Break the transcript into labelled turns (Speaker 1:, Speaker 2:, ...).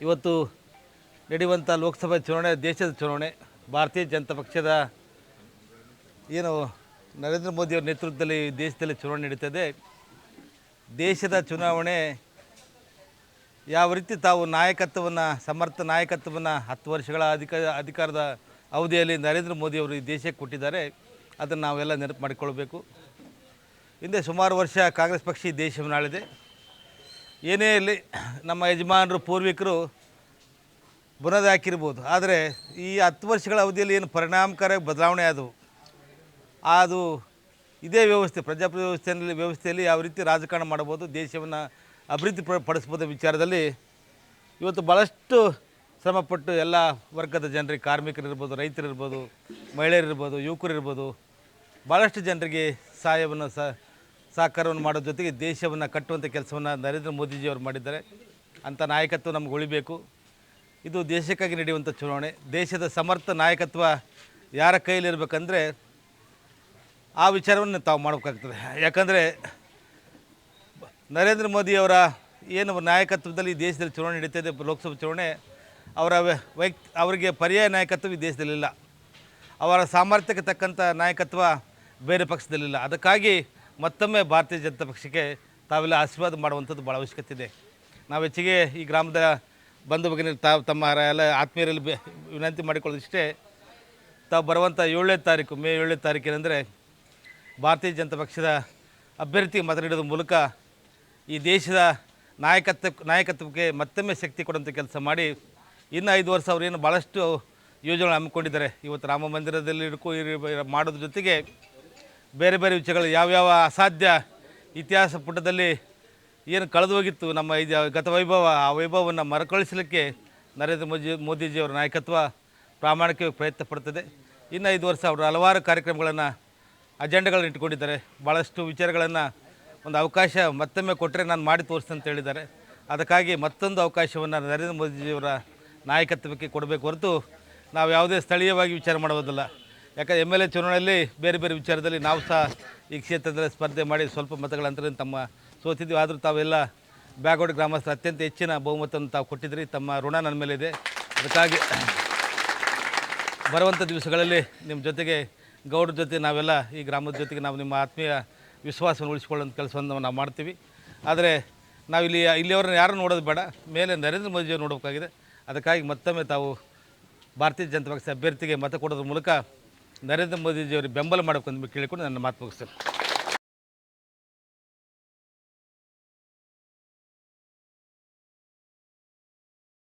Speaker 1: ಇವತ್ತು ನಡೆಯುವಂಥ ಲೋಕಸಭೆ ಚುನಾವಣೆ, ದೇಶದ ಚುನಾವಣೆ, ಭಾರತೀಯ ಜನತಾ ಪಕ್ಷದ ಏನು ನರೇಂದ್ರ ಮೋದಿಯವರ ನೇತೃತ್ವದಲ್ಲಿ ದೇಶದಲ್ಲಿ ಚುನಾವಣೆ ನಡೀತದೆ. ದೇಶದ ಚುನಾವಣೆ ಯಾವ ರೀತಿ ತಾವು ನಾಯಕತ್ವವನ್ನು, ಸಮರ್ಥ ನಾಯಕತ್ವವನ್ನು ಹತ್ತು ವರ್ಷಗಳ ಅಧಿಕಾರ ಅಧಿಕಾರದ ಅವಧಿಯಲ್ಲಿ ನರೇಂದ್ರ ಮೋದಿಯವರು ಈ ದೇಶಕ್ಕೆ ಕೊಟ್ಟಿದ್ದಾರೆ. ಅದನ್ನು ನಾವೆಲ್ಲ ನೆನಪು ಮಾಡಿಕೊಳ್ಬೇಕು. ಹಿಂದೆ ಸುಮಾರು ವರ್ಷ ಕಾಂಗ್ರೆಸ್ ಪಕ್ಷ ಈ ದೇಶವನ್ನು ಆಳಿದೆ. ಏನೇ ಇರಲಿ ನಮ್ಮ ಯಜಮಾನರು ಪೂರ್ವಿಕರು ಬುನದ ಹಾಕಿರ್ಬೋದು. ಆದರೆ ಈ ಹತ್ತು ವರ್ಷಗಳ ಅವಧಿಯಲ್ಲಿ ಏನು ಪರಿಣಾಮಕಾರಿ ಬದಲಾವಣೆ ಆದವು. ಅದು ಇದೇ ವ್ಯವಸ್ಥೆ ಪ್ರಜಾಪ್ರಭುತ್ವ ವ್ಯವಸ್ಥೆಯಲ್ಲಿ ವ್ಯವಸ್ಥೆಯಲ್ಲಿ ಯಾವ ರೀತಿ ರಾಜಕಾರಣ ಮಾಡ್ಬೋದು ದೇಶವನ್ನು ಅಭಿವೃದ್ಧಿ ಪಡಿಸ್ಬೋದು ವಿಚಾರದಲ್ಲಿ ಇವತ್ತು ಭಾಳಷ್ಟು ಶ್ರಮಪಟ್ಟು ಎಲ್ಲ ವರ್ಗದ ಜನರಿಗೆ ಕಾರ್ಮಿಕರಿರ್ಬೋದು ರೈತರಿರ್ಬೋದು ಮಹಿಳೆಯರಿರ್ಬೋದು ಯುವಕರಿರ್ಬೋದು ಭಾಳಷ್ಟು ಜನರಿಗೆ ಸಹಾಯವನ್ನು ಸಹ, ಸಹಕಾರವನ್ನು ಮಾಡೋ ಜೊತೆಗೆ ದೇಶವನ್ನು ಕಟ್ಟುವಂಥ ಕೆಲಸವನ್ನು ನರೇಂದ್ರ ಮೋದಿಜಿಯವರು ಮಾಡಿದ್ದಾರೆ. ಅಂಥ ನಾಯಕತ್ವ ನಮ್ಗೆ ಉಳಿಬೇಕು. ಇದು ದೇಶಕ್ಕಾಗಿ ನಡೆಯುವಂಥ ಚುನಾವಣೆ. ದೇಶದ ಸಮರ್ಥ ನಾಯಕತ್ವ ಯಾರ ಕೈಯಲ್ಲಿರಬೇಕಂದ್ರೆ ಆ ವಿಚಾರವನ್ನು ತಾವು ಮಾಡಬೇಕಾಗ್ತದೆ. ಯಾಕಂದರೆ ನರೇಂದ್ರ ಮೋದಿಯವರ ಏನು ನಾಯಕತ್ವದಲ್ಲಿ ದೇಶದಲ್ಲಿ ಚುನಾವಣೆ ನಡೀತಿದೆ ಲೋಕಸಭೆ ಚುನಾವಣೆ, ಅವರ ವೈ ವೈಯಕ್ತಿ ಅವರಿಗೆ ಪರ್ಯಾಯ ನಾಯಕತ್ವ ಈ ದೇಶದಲ್ಲಿಲ್ಲ ಅವರ ಸಾಮರ್ಥ್ಯಕ್ಕೆ ತಕ್ಕಂಥ ನಾಯಕತ್ವ ಬೇರೆ ಪಕ್ಷದಲ್ಲಿಲ್ಲ. ಅದಕ್ಕಾಗಿ ಮತ್ತೊಮ್ಮೆ ಭಾರತೀಯ ಜನತಾ ಪಕ್ಷಕ್ಕೆ ತಾವೆಲ್ಲ ಆಶೀರ್ವಾದ ಮಾಡುವಂಥದ್ದು ಭಾಳ ಅವಶ್ಯಕತೆ ಇದೆ. ನಾವು ಹೆಚ್ಚಿಗೆ ಈ ಗ್ರಾಮದ ಬಂಧು ಬಗ್ಗೆ ತಾವು ತಮ್ಮ ಎಲ್ಲ ಆತ್ಮೀಯರಲ್ಲಿ ವಿನಂತಿ ಮಾಡಿಕೊಳ್ಳೋದಿಷ್ಟೇ. ತಾವು ಬರುವಂಥ ಏಳನೇ ತಾರೀಕು, ಮೇ ಏಳನೇ ತಾರೀಕಿನಂದರೆ ಭಾರತೀಯ ಜನತಾ ಪಕ್ಷದ ಅಭ್ಯರ್ಥಿಗೆ ಮತ ನೀಡೋದ್ರ ಮೂಲಕ ಈ ದೇಶದ ನಾಯಕತ್ವ, ನಾಯಕತ್ವಕ್ಕೆ ಮತ್ತೊಮ್ಮೆ ಶಕ್ತಿ ಕೊಡುವಂಥ ಕೆಲಸ ಮಾಡಿ ಇನ್ನು ಐದು ವರ್ಷ ಅವರೇನು ಭಾಳಷ್ಟು ಯೋಜನೆಗಳು ಹಮ್ಮಿಕೊಂಡಿದ್ದಾರೆ. ಇವತ್ತು ರಾಮ ಮಂದಿರದಲ್ಲಿ ಇರ್- ಮಾಡೋದ್ರ ಜೊತೆಗೆ ಬೇರೆ ಬೇರೆ ವಿಷಯಗಳು ಯಾವ್ಯಾವ ಅಸಾಧ್ಯ ಇತಿಹಾಸ ಪುಟದಲ್ಲಿ ಏನು ಕಳೆದು ಹೋಗಿತ್ತು ನಮ್ಮ ಇದು ಗತ ವೈಭವ, ಆ ವೈಭವವನ್ನು ಮರುಕಳಿಸಲಿಕ್ಕೆ ನರೇಂದ್ರ ಮೋದಿ, ಮೋದಿಜಿಯವರ ನಾಯಕತ್ವ ಪ್ರಾಮಾಣಿಕವಾಗಿ ಪ್ರಯತ್ನ ಪಡ್ತದೆ. ಇನ್ನು ಐದು ವರ್ಷ ಅವರು ಹಲವಾರು ಕಾರ್ಯಕ್ರಮಗಳನ್ನು, ಅಜೆಂಡಗಳನ್ನು ಇಟ್ಕೊಂಡಿದ್ದಾರೆ ಭಾಳಷ್ಟು ವಿಚಾರಗಳನ್ನು ಒಂದು ಅವಕಾಶ ಮತ್ತೊಮ್ಮೆ ಕೊಟ್ಟರೆ ನಾನು ಮಾಡಿ ತೋರಿಸ್ತೇನೆ ಅಂತ ಹೇಳಿದ್ದಾರೆ. ಅದಕ್ಕಾಗಿ ಮತ್ತೊಂದು ಅವಕಾಶವನ್ನು ನರೇಂದ್ರ ಮೋದಿಜಿಯವರ ನಾಯಕತ್ವಕ್ಕೆ ಕೊಡಬೇಕು ಹೊರತು ನಾವು ಯಾವುದೇ ಸ್ಥಳೀಯವಾಗಿ ವಿಚಾರ ಮಾಡುವುದಿಲ್ಲ. ಯಾಕಂದರೆ ಎಂ ಎಲ್ ಎ ಚುನಾವಣೆಯಲ್ಲಿ ಬೇರೆ ಬೇರೆ ವಿಚಾರದಲ್ಲಿ ನಾವು ಸಹ ಈ ಕ್ಷೇತ್ರದಲ್ಲಿ ಸ್ಪರ್ಧೆ ಮಾಡಿ ಸ್ವಲ್ಪ ಮತಗಳ ತಮ್ಮ ಸೋತಿದ್ವಿ, ಆದರೂ ತಾವೆಲ್ಲ ಬ್ಯಾಗೋಡ್ ಗ್ರಾಮಸ್ಥರು ಅತ್ಯಂತ ಹೆಚ್ಚಿನ ಬಹುಮತವನ್ನು ತಾವು ಕೊಟ್ಟಿದ್ರಿ. ತಮ್ಮ ಋಣ ನನ್ನ ಮೇಲೆ ಇದೆ ಅದಕ್ಕಾಗಿ ಬರುವಂಥ ದಿವಸಗಳಲ್ಲಿ ನಿಮ್ಮ ಜೊತೆಗೆ, ಗೌಡ್ರ ಜೊತೆ ನಾವೆಲ್ಲ, ಈ ಗ್ರಾಮದ ಜೊತೆಗೆ ನಾವು ನಿಮ್ಮ ಆತ್ಮೀಯ ವಿಶ್ವಾಸವನ್ನು ಉಳಿಸಿಕೊಳ್ಳೋ ಕೆಲಸವನ್ನು ನಾವು ಮಾಡ್ತೀವಿ. ಆದರೆ ನಾವಿಲ್ಲಿ ಇಲ್ಲಿಯವ್ರನ್ನ ಯಾರು ನೋಡೋದು ಬೇಡ. ಮೇಲೆ ನರೇಂದ್ರ ಮೋದಿಯವ್ರು ನೋಡಬೇಕಾಗಿದೆ. ಅದಕ್ಕಾಗಿ ಮತ್ತೊಮ್ಮೆ ತಾವು ಭಾರತೀಯ ಜನತಾ ಪಕ್ಷ ಅಭ್ಯರ್ಥಿಗೆ ಮತ ಕೊಡೋದ್ರ ಮೂಲಕ ನರೇಂದ್ರ ಮೋದಿಜಿಯವರಿಗೆ ಬೆಂಬಲ ಮಾಡಬೇಕು ಅಂತ ಕೇಳಿಕೊಂಡು ನನ್ನ ಮಾತು ಮುಗಿಸ್ತೇನೆ.